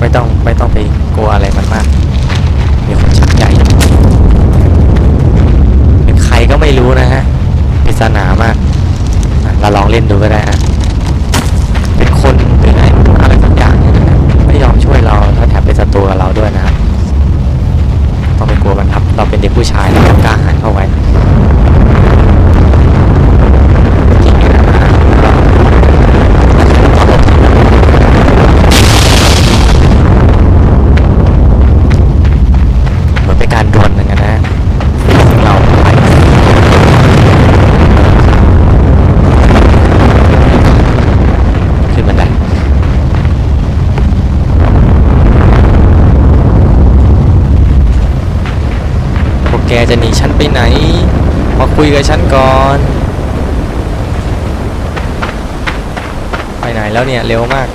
ไม่ต้องไม่ต้องไปกลัวอะไรมันมากมีคนชักใหญ่เป็นใครก็ไม่รู้นะฮะปริศนามากเราลองเล่นดูก็ได้อะเป็นคนหรือไงอะไรสักอย่างเนี่ยนะไม่ยอมช่วยเราแล้วแถมเป็นศัตรูกับเราด้วยนะครับต้องไปกลัวมันครับ เราเป็นเด็กผู้ชายเราต้องกล้าหาญเข้าไว้จริงๆนะฮะเราต้องหลบเหมือนเป็นการดวลเหมือนกันนะซึ่งเราไปขึ้นบันได พวกแกจะหนีฉันไปไหน มา คุยกับฉันก่อน ไปไหนแล้วเนี่ย เร็วมาก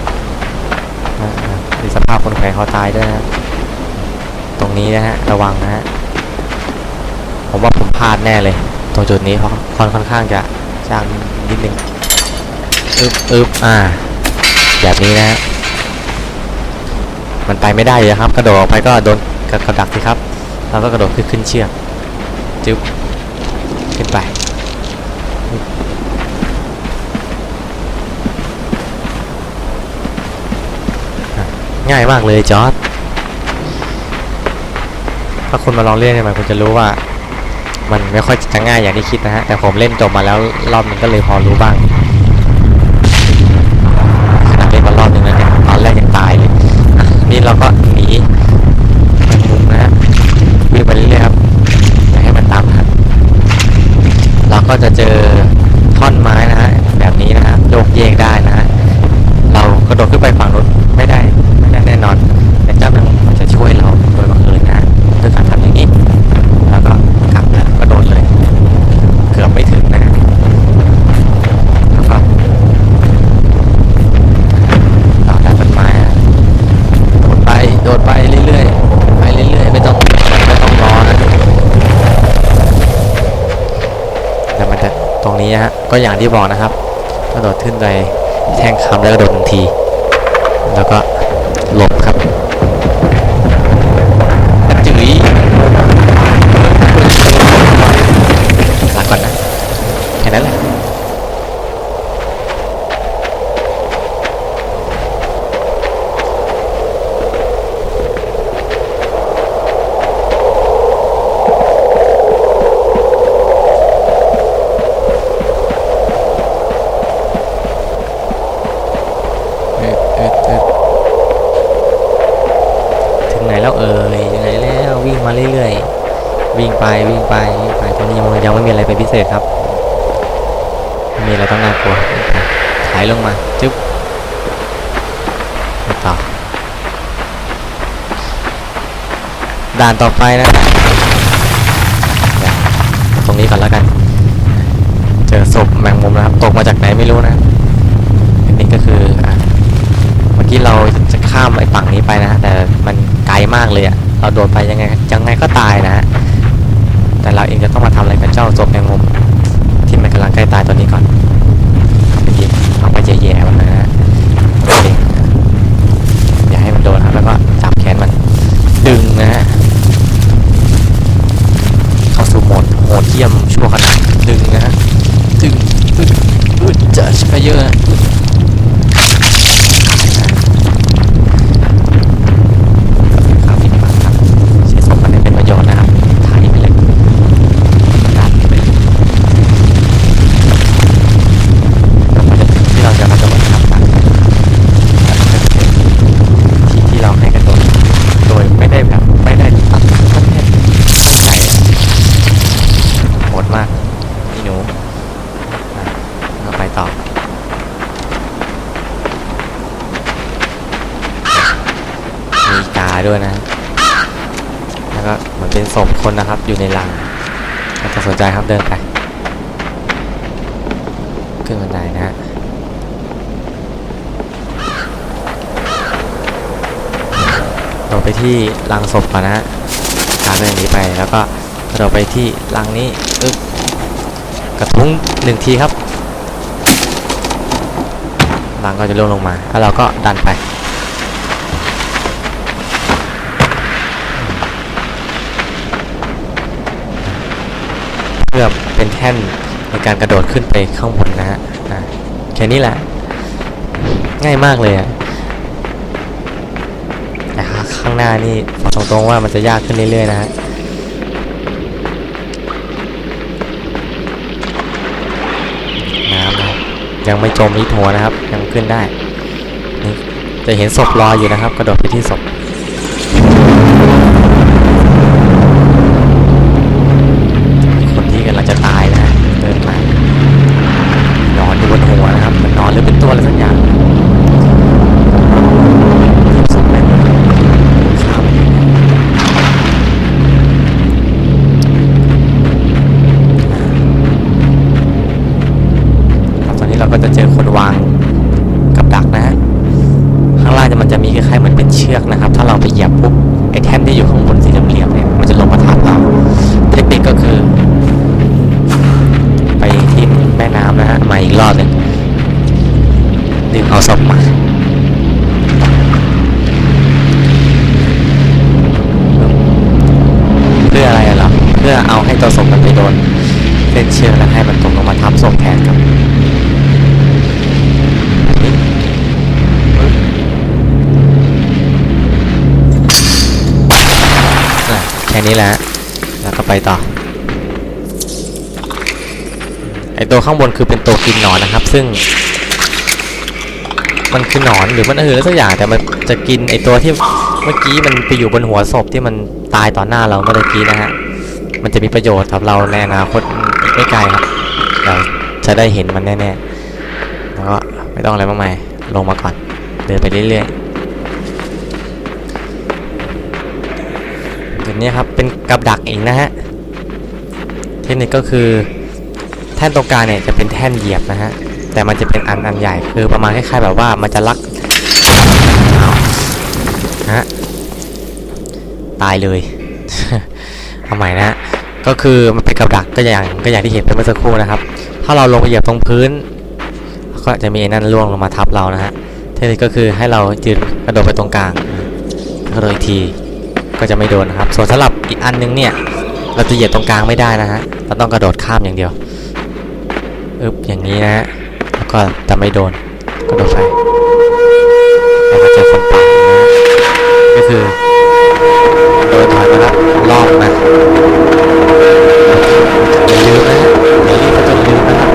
อะอะดูสภาพคนแขวนคอตายด้วยนะตรงนี้นะฮะ ระวังนะฮะ ผมว่าผมพลาดแน่เลย ตรงจุดนี้เพราะค่อนค่อนข้างจะจางนิดนึงอึบอึบอ่า แบบนี้นะฮะ มันไปไม่ได้เลยครับ กระโดดออกไปก็โดนกระดักสิครับเราก็กระโดดขึ้นขึ้นเชือกจึ๊บ ขึ้นไป ง่ายมากเลยจอร์ดถ้าคุณมาลองเล่นเนี่ยมันคุณจะรู้ว่า มันไม่ค่อยจะง่ายอย่างที่คิดนะฮะ แต่ผมเล่นจบมาแล้วรอบนึงก็เลยพอรู้บ้างขนาดเล่นมารอบนึงแล้วเนี่ยตอนแรกยังตายเลย นี่เราก็หนีไปมุมนะฮะวิ่งไปเรื่อยครับอย่าให้มันตามทันเรา ก็จะเจอ ตรงนี้ฮะก็อย่างที่บอกนะครับกระโดดขึ้นไปแท่งคำแล้วกระโดดหนึ่งที แล้วก็หลบครับจื๋ยลาก่อนนะ แค่นั้นแหละ เอ็ดเอ็ดเอ็ดถึงไหนแล้วเอ่ยถึงไหนแล้ววิ่งมาเรื่อยๆ วิ่ง ไปวิ่งไปวิ่งไปตอนนี้ยังยังไม่มีอะไรเป็นพิเศษครับไม่มีอะไรต้องน่ากลัวถ่ายลงมาจึ๊บต่อด่านต่อไปนะตรงนี้ก่อนแล้วกัน เจอศพแมงมุมนะครับตกมาจากไหนไม่รู้นะอันนี้ก็คือเมื่อกี้เราจะข้ามไอ้ฝั่งนี้ไปนะฮะแต่มันไกลมากเลยอะเราโดดไปยังไงยังไงก็ตายนะฮะ แต่เราเองจะต้องมาทำอะไรกับเจ้าศพแมงมุมที่มันกำลังใกล้ตายตอนนี้ก่อนไปยิงเอาไปแย่ๆมันนะฮะอเคอย่าให้มันโดนครับแล้วก็จับแขนมันดึงนะฮะเข้าสู่โหมดโหดเยี่ยมชั่วขณะดึงนะฮะดึงดึงดึงจะไปเยอะ ด้วยนะแล้วก็เหมือนเป็นศพคนนะครับ อยู่ในรังถ้าจะสนใจครับเดินไป ขึ้นบันไดนะฮะโดดไปที่รังศพก่อนนะฮะกาเดินหนีไปแล้วก็กระโดดไปที่รังนี้อึ๊บกระทุ้งหนึ่งทีครับรังก็จะล่วงลงมา แล้วเราก็ดันไป เป็นแท่นในการกระโดดขึ้นไปข้างบนนะฮะแค่นี้แหละ ง่ายมากเลยอะแต่ข้างหน้านี่บอกตรงๆว่ามันจะยากขึ้นเรื่อยๆนะฮะน้ำนะยังไม่จมมิดหัวนะครับ ยังขึ้นได้ จะเห็นศพลอยอยู่นะครับ กระโดดไปที่ศพ นเชือกแล้วให้มันตกลงมาทับศพแทนครับแค่นี้แหละ แล้วก็ไปต่อ ไอตัวข้างบนคือเป็นตัวกินหนอนนะครับ ซึ่ง มันคือหนอนหรือมันอื่นสักอย่างแต่มันจะกินไอตัวที่เมื่อกี้มันไปอยู่บนหัวศพที่มันตายต่อหน้าเราเมื่อกี้นะฮะมันจะมีประโยชน์กับเราในอนาคต ไม่ไกลครับเราจะได้เห็นมันแน่ๆแล้วก็ไม่ต้องอะไรมากมายลงมาก่อน เดินไปเรื่อยๆตัวนี้ครับเป็นกับดักเองนะฮะเทคนิคก็คือแท่นตรงกลางเนี่ยจะเป็นแท่นเหยียบนะฮะแต่มันจะเป็นอันอันใหญ่คือประมาณคล้ายๆแบบว่ามันจะลักฮะตายเลย เอาใหม่นะฮะ ก็คือมันเป็นกับดักก็อย่างก็อย่างที่เห็นไปเมื่อสักครู่นะครับ ถ้าเราลงไปเหยียบตรงพื้น ก็จะมีนั่นล่วงลงมาทับเรานะฮะเทคนิคก็คือให้เรายืนกระโดดไปตรงกลางกระโดดอีกทีก็จะไม่โดนนะครับ ส่วนสำหรับอีกอันนึงเนี่ย เราจะเหยียบตรงกลางไม่ได้นะฮะเราต้องกระโดดข้ามอย่างเดียวอึบอย่างนี้นะฮะแล้วก็จะไม่โดนกระโดดไปแล้วก็เจอคนป่านะก็คือ โดนถอยมาครับรอบนะอย่าลืมนะฮะอย่ารีบก็ต้องลืมนะครับ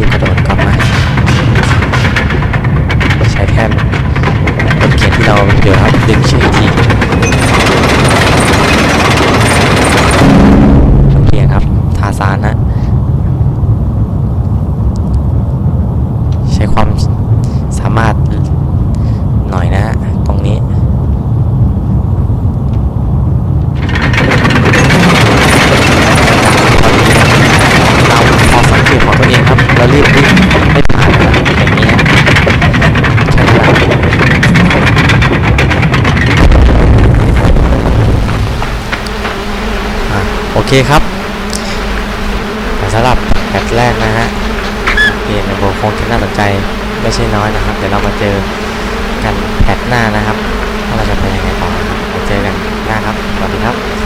แล้ โอเคครับสำหรับแพทแรกนะฮะเปลี่ยนในโบคงจะน่าสนใจไม่ใช่น้อยนะครับ เดี๋ยวเรามาเจอกันแพทหน้านะครับว่าเราจะไปยังไงต่อนะคเจอกันหน้าครับสวัสดีครับ